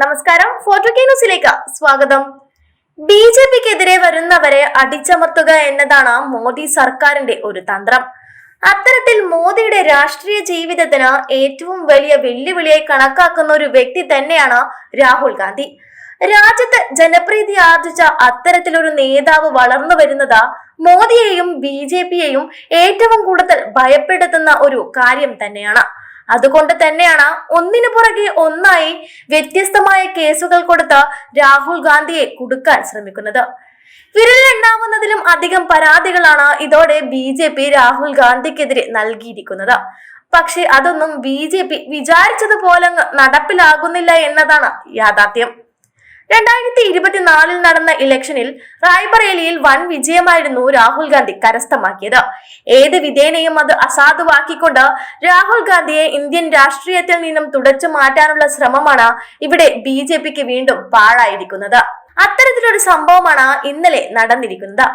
നമസ്കാരം. Photo K ന്യൂസിലേക്ക് സ്വാഗതം. ബി ജെ പിക്കെതിരെ വരുന്നവരെ അടിച്ചമർത്തുക എന്നതാണ് മോദി സർക്കാരിന്റെ ഒരു തന്ത്രം. അത്തരത്തിൽ മോദിയുടെ രാഷ്ട്രീയ ജീവിതത്തിന് ഏറ്റവും വലിയ വെല്ലുവിളിയായി കണക്കാക്കുന്ന ഒരു വ്യക്തി തന്നെയാണ് രാഹുൽ ഗാന്ധി. രാജ്യത്ത് ജനപ്രീതി ആർജിച്ച അത്തരത്തിലൊരു നേതാവ് വളർന്നു വരുന്നത് മോദിയെയും ബി ജെ പിയെയും ഏറ്റവും കൂടുതൽ ഭയപ്പെടുത്തുന്ന ഒരു കാര്യം തന്നെയാണ്. അതുകൊണ്ട് തന്നെയാണ് ഒന്നിനു പുറകെ ഒന്നായി വ്യത്യസ്തമായ കേസുകൾ കൊടുത്ത് രാഹുൽ ഗാന്ധിയെ കുടുക്കാൻ ശ്രമിക്കുന്നത്. വിരലിലെണ്ണാവുന്നതിലും അധികം പരാതികളാണ് ഇതോടെ ബി ജെ പി രാഹുൽ ഗാന്ധിക്കെതിരെ നൽകിയിരിക്കുന്നത്. പക്ഷെ അതൊന്നും ബി ജെ പി വിചാരിച്ചതുപോലെ നടപ്പിലാകുന്നില്ല എന്നതാണ് യാഥാർത്ഥ്യം. രണ്ടായിരത്തി ഇരുപത്തിനാലിൽ നടന്ന ഇലക്ഷനിൽ റായ്ബറേലിയിൽ വൻ വിജയമായിരുന്നു രാഹുൽ ഗാന്ധി കരസ്ഥമാക്കിയത്. ഏത് വിധേനയും അത് അസാധുവാക്കിക്കൊണ്ട് രാഹുൽ ഗാന്ധിയെ ഇന്ത്യൻ രാഷ്ട്രീയത്തിൽ നിന്നും തുടച്ചു മാറ്റാനുള്ള ശ്രമമാണ് ഇവിടെ ബി വീണ്ടും പാഴായിരിക്കുന്നത്. അത്തരത്തിലൊരു സംഭവമാണ് ഇന്നലെ നടന്നിരിക്കുന്നത്.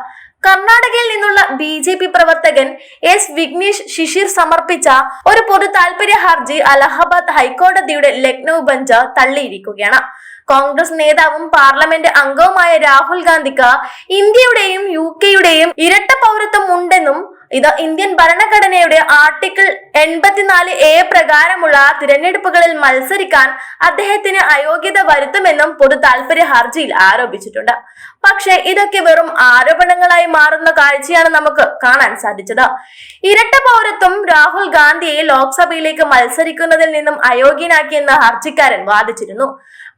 കർണാടകയിൽ നിന്നുള്ള ബി ജെ പി പ്രവർത്തകൻ എസ് വിഘ്നേഷ് ശിശിർ സമർപ്പിച്ച ഒരു പൊതു താൽപര്യ ഹർജി അലഹബാദ് ഹൈക്കോടതിയുടെ ലക്നൌ ബെഞ്ച് തള്ളിയിരിക്കുകയാണ്. കോൺഗ്രസ് നേതാവും പാർലമെന്റ് അംഗവുമായ രാഹുൽ ഗാന്ധിക്ക് ഇന്ത്യയുടെയും യു കെയുടെയും ഇരട്ട പൗരത്വം ഉണ്ടെന്നും ഇത് ഇന്ത്യൻ ഭരണഘടനയുടെ ആർട്ടിക്കിൾ എൺപത്തിനാല് എ പ്രകാരമുള്ള തിരഞ്ഞെടുപ്പുകളിൽ മത്സരിക്കാൻ അദ്ദേഹത്തിന് അയോഗ്യത വരുത്തുമെന്നും പൊതു താൽപര്യ ഹർജിയിൽ ആരോപിച്ചിട്ടുണ്ട്. പക്ഷേ ഇതൊക്കെ വെറും ആരോപണങ്ങളായി മാറുന്ന കാഴ്ചയാണ് നമുക്ക് കാണാൻ സാധിച്ചത്. ഇരട്ട പൗരത്വം രാഹുൽ ഗാന്ധിയെ ലോക്സഭയിലേക്ക് മത്സരിക്കുന്നതിൽ നിന്നും അയോഗ്യനാക്കിയെന്ന് ഹർജിക്കാരൻ വാദിച്ചിരുന്നു.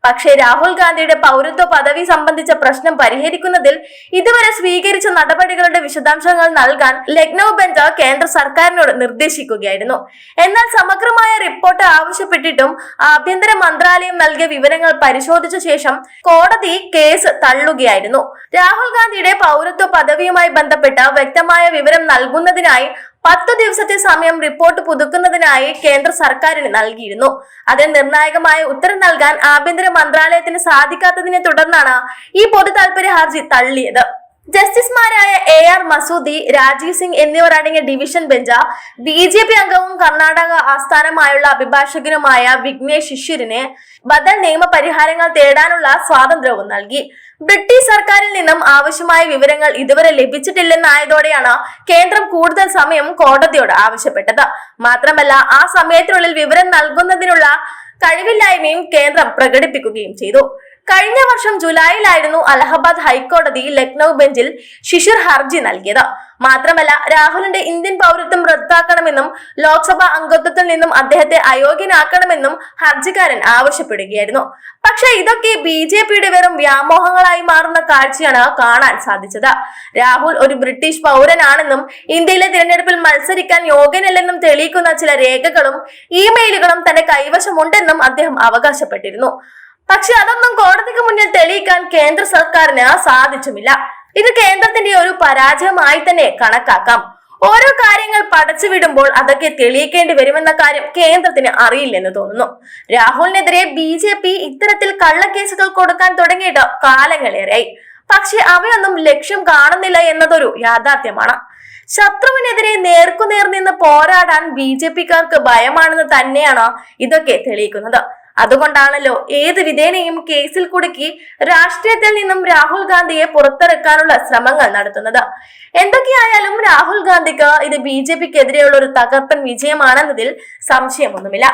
പക്ഷേ രാഹുൽ ഗാന്ധിയുടെ പൗരത്വ പദവി സംബന്ധിച്ച പ്രശ്നം പരിഹരിക്കുന്നതിൽ ഇതുവരെ സ്വീകരിച്ച നടപടികളുടെ വിശദാംശങ്ങൾ നൽകാൻ ലക്നൌ ബെഞ്ച് കേന്ദ്ര സർക്കാരിനോട് നിർദ്ദേശിക്കുകയായിരുന്നു. എന്നാൽ സമഗ്രമായ റിപ്പോർട്ട് ആവശ്യപ്പെട്ടിട്ടും ആഭ്യന്തര മന്ത്രാലയം നൽകിയ വിവരങ്ങൾ പരിശോധിച്ച ശേഷം കോടതി കേസ് തള്ളുകയായിരുന്നു. രാഹുൽ ഗാന്ധിയുടെ പൗരത്വ പദവിയുമായി ബന്ധപ്പെട്ട വ്യക്തമായ വിവരം നൽകുന്നതിനായി പത്തു ദിവസത്തെ സമയം റിപ്പോർട്ട് പുതുക്കുന്നതിനായി കേന്ദ്ര സർക്കാരിന് നൽകിയിരുന്നു. അതിന് നിർണായകമായ ഉത്തരം നൽകാൻ ആഭ്യന്തര മന്ത്രാലയത്തിന് സാധിക്കാത്തതിനെ തുടർന്നാണ് ഈ പൊതു ഹർജി തള്ളിയത്. ജസ്റ്റിസുമാരായ എ ആർ മസൂദി രാജീവ് സിംഗ് എന്നിവർ അടങ്ങിയ division bench B J P അംഗവും കർണാടക ആസ്ഥാനമായുള്ള അഭിഭാഷകനുമായ വിഘ്നേഷ് ശിശിരിന് ബദൽ നിയമപരിഹാരങ്ങൾ തേടാനുള്ള സ്വാതന്ത്ര്യവും നൽകി. ബ്രിട്ടീഷ് സർക്കാരിൽ നിന്നും ആവശ്യമായ വിവരങ്ങൾ ഇതുവരെ ലഭിച്ചിട്ടില്ലെന്നായതോടെയാണ് കേന്ദ്രം കൂടുതൽ സമയം കോടതിയോട് ആവശ്യപ്പെട്ടത്. മാത്രമല്ല ആ സമയത്തിനുള്ളിൽ വിവരം നൽകുന്നതിനുള്ള കഴിവില്ലായ്മയും കേന്ദ്രം പ്രകടിപ്പിക്കുകയും ചെയ്തു. കഴിഞ്ഞ വർഷം ജൂലൈയിലായിരുന്നു അലഹബാദ് ഹൈക്കോടതി ലക്നൌ ബെഞ്ചിൽ ശിശിർ ഹർജി നൽകിയത്. മാത്രമല്ല രാഹുലിന്റെ ഇന്ത്യൻ പൗരത്വം റദ്ദാക്കണമെന്നും ലോക്സഭാ അംഗത്വത്തിൽ നിന്നും അദ്ദേഹത്തെ അയോഗ്യനാക്കണമെന്നും ഹർജിക്കാരൻ ആവശ്യപ്പെടുകയായിരുന്നു. പക്ഷേ ഇതൊക്കെ ബി ജെ പിയുടെ വെറും വ്യാമോഹങ്ങളായി മാറുന്ന കാഴ്ചയാണ് കാണാൻ സാധിച്ചത്. രാഹുൽ ഒരു ബ്രിട്ടീഷ് പൗരനാണെന്നും ഇന്ത്യയിലെ തിരഞ്ഞെടുപ്പിൽ മത്സരിക്കാൻ യോഗ്യനല്ലെന്നും തെളിയിക്കുന്ന ചില രേഖകളും ഇമെയിലുകളും തന്റെ കൈവശമുണ്ടെന്നും അദ്ദേഹം അവകാശപ്പെട്ടിരുന്നു. പക്ഷെ അതൊന്നും കോടതിക്ക് മുന്നിൽ തെളിയിക്കാൻ കേന്ദ്ര സർക്കാരിന് സാധിച്ചുമില്ല. ഇത് കേന്ദ്രത്തിന്റെ ഒരു പരാജയമായി തന്നെ കണക്കാക്കാം. ഓരോ കാര്യങ്ങൾ പടച്ചു വിടുമ്പോൾ അതൊക്കെ തെളിയിക്കേണ്ടി വരുമെന്ന കാര്യം കേന്ദ്രത്തിന് അറിയില്ലെന്ന് തോന്നുന്നു. രാഹുലിനെതിരെ ബി ജെ പി ഇത്തരത്തിൽ കള്ളക്കേസുകൾ കൊടുക്കാൻ തുടങ്ങിയിട്ട് കാലങ്ങളേറെയായി. പക്ഷെ അവയൊന്നും ലക്ഷ്യം കാണുന്നില്ല എന്നതൊരു യാഥാർത്ഥ്യമാണ്. ശത്രുവിനെതിരെ നേർക്കുനേർ നിന്ന് പോരാടാൻ ബി ജെ പിക്കാർക്ക് ഭയമാണെന്ന് തന്നെയാണ് ഇതൊക്കെ തെളിയിക്കുന്നത്. അതുകൊണ്ടാണല്ലോ ഏത് വിധേനയും കേസിൽ കുടുക്കി രാഷ്ട്രീയത്തിൽ നിന്നും രാഹുൽ ഗാന്ധിയെ പുറത്തിറക്കാനുള്ള ശ്രമങ്ങൾ നടത്തുന്നത്. എന്തൊക്കെയായാലും രാഹുൽ ഗാന്ധിക്ക് ഇത് ബി ജെ പിക്കെതിരെയുള്ള ഒരു തകർപ്പൻ വിജയമാണെന്നതിൽ സംശയമൊന്നുമില്ല.